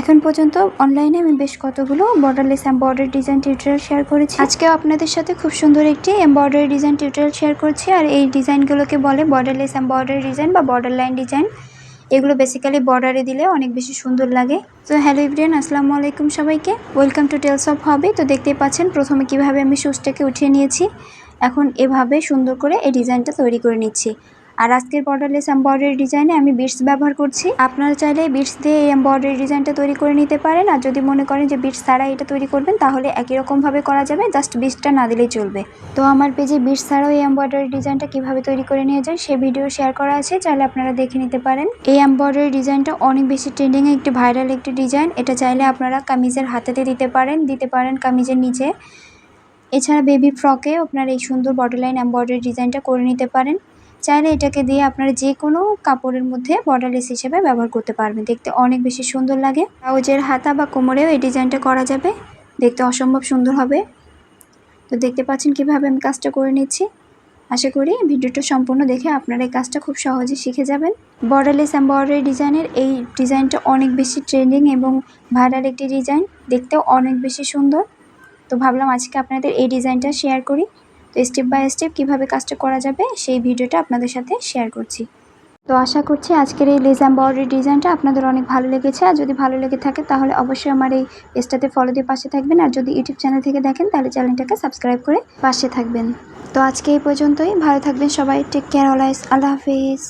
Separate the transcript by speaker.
Speaker 1: এখন পর্যন্ত অনলাইনে আমি বেশ কতগুলো borderless embroidery design tutorial share করেছি। আজকেও আপনাদের সাথে খুব সুন্দর একটি এমব্রয়ডারি ডিজাইন টিউটোরিয়াল শেয়ার করছি, আর এই ডিজাইনগুলোকে বলে বর্ডারলেস এমব্রয়ডারি ডিজাইন বা বর্ডার লাইন ডিজাইন এগুলো বেসিক্যালি বর্ডারে দিলে অনেক বেশি সুন্দর লাগে। তো হ্যালো ইব্রিয়ান আসসালামু আলাইকুম সবাইকে। Welcome to tales of hobby তো দেখতেই পাচ্ছেন, প্রথমে কীভাবে আমি শুজটাকে উঠিয়ে নিয়েছি। এখন এভাবে সুন্দর করে এই ডিজাইনটা তৈরি করে নিচ্ছি। আর আজকের বর্ডারলেস এমব্রয়ডারি ডিজাইনে আমি বিটস ব্যবহার করছি। আপনারা চাইলে বিটস দিয়ে এই এমব্রয়ডারি ডিজাইনটা তৈরি করে নিতে পারেন। আর যদি মনে করেন যে বিটস ছাড়া এটা তৈরি করবেন, তাহলে একই রকমভাবে করা যাবে জাস্ট বিটসটা না দিলেই চলবে। তো আমার পেজে বিটস ছাড়াও এই এমব্রয়ডারি ডিজাইনটা কীভাবে তৈরি করে নিয়ে যায় সে ভিডিও শেয়ার করা আছে, চাইলে আপনারা দেখে নিতে পারেন। এই এমব্রয়ডারি ডিজাইনটা অনেক বেশি ট্রেন্ডিং একটি ভাইরাল একটি ডিজাইন এটা চাইলে আপনারা কামিজের হাতেতে দিতে পারেন দিতে পারেন কামিজের নিচে। এছাড়া বেবি ফ্রকে আপনারা এই সুন্দর বর্ডারলাইন এমব্রয়ডারি ডিজাইনটা করে নিতে পারেন। চাইলে এটাকে দিয়ে আপনারা যে কোনো কাপড়ের মধ্যে বর্ডারলেস হিসেবে ব্যবহার করতে পারবেন। দেখতে অনেক বেশি সুন্দর লাগে। ব্লাউজের হাতা বা কোমরেও এই ডিজাইনটা করা যাবে। দেখতে অসম্ভব সুন্দর হবে। তো দেখতে পাচ্ছেন কীভাবে আমি কাজটা করে নিচ্ছি। আশা করি ভিডিওটা সম্পূর্ণ দেখে আপনারা এই কাজটা খুব সহজে শিখে যাবেন। বর্ডারলেস এমব্রয়ডারি ডিজাইনের এই ডিজাইনটা অনেক বেশি ট্রেন্ডিং এবং ভাইরাল একটি ডিজাইন। দেখতেও অনেক বেশি সুন্দর। তো ভাবলাম আজকে আপনাদের এই ডিজাইনটা শেয়ার করি। তো স্টেপ বাই স্টেপ কীভাবে কাজটা করা যাবে, সেই ভিডিওটা আপনাদের সাথে শেয়ার করছি। তো আশা করছি আজকের এই লেস এম্বয়ডারি ডিজাইনটা আপনাদের অনেক ভালো লেগেছে। আর যদি ভালো লেগে থাকে, তাহলে অবশ্যই আমার এই পেজটাতে ফলো দিয়ে পাশে থাকবেন। আর যদি ইউটিউব চ্যানেল থেকে দেখেন, তাহলে চ্যানেলটাকে সাবস্ক্রাইব করে পাশে থাকবেন। তো আজকে এই পর্যন্তই। ভালো থাকবেন সবাই। টেক কেয়ার অলাইস আল্লাহ হাফিজ।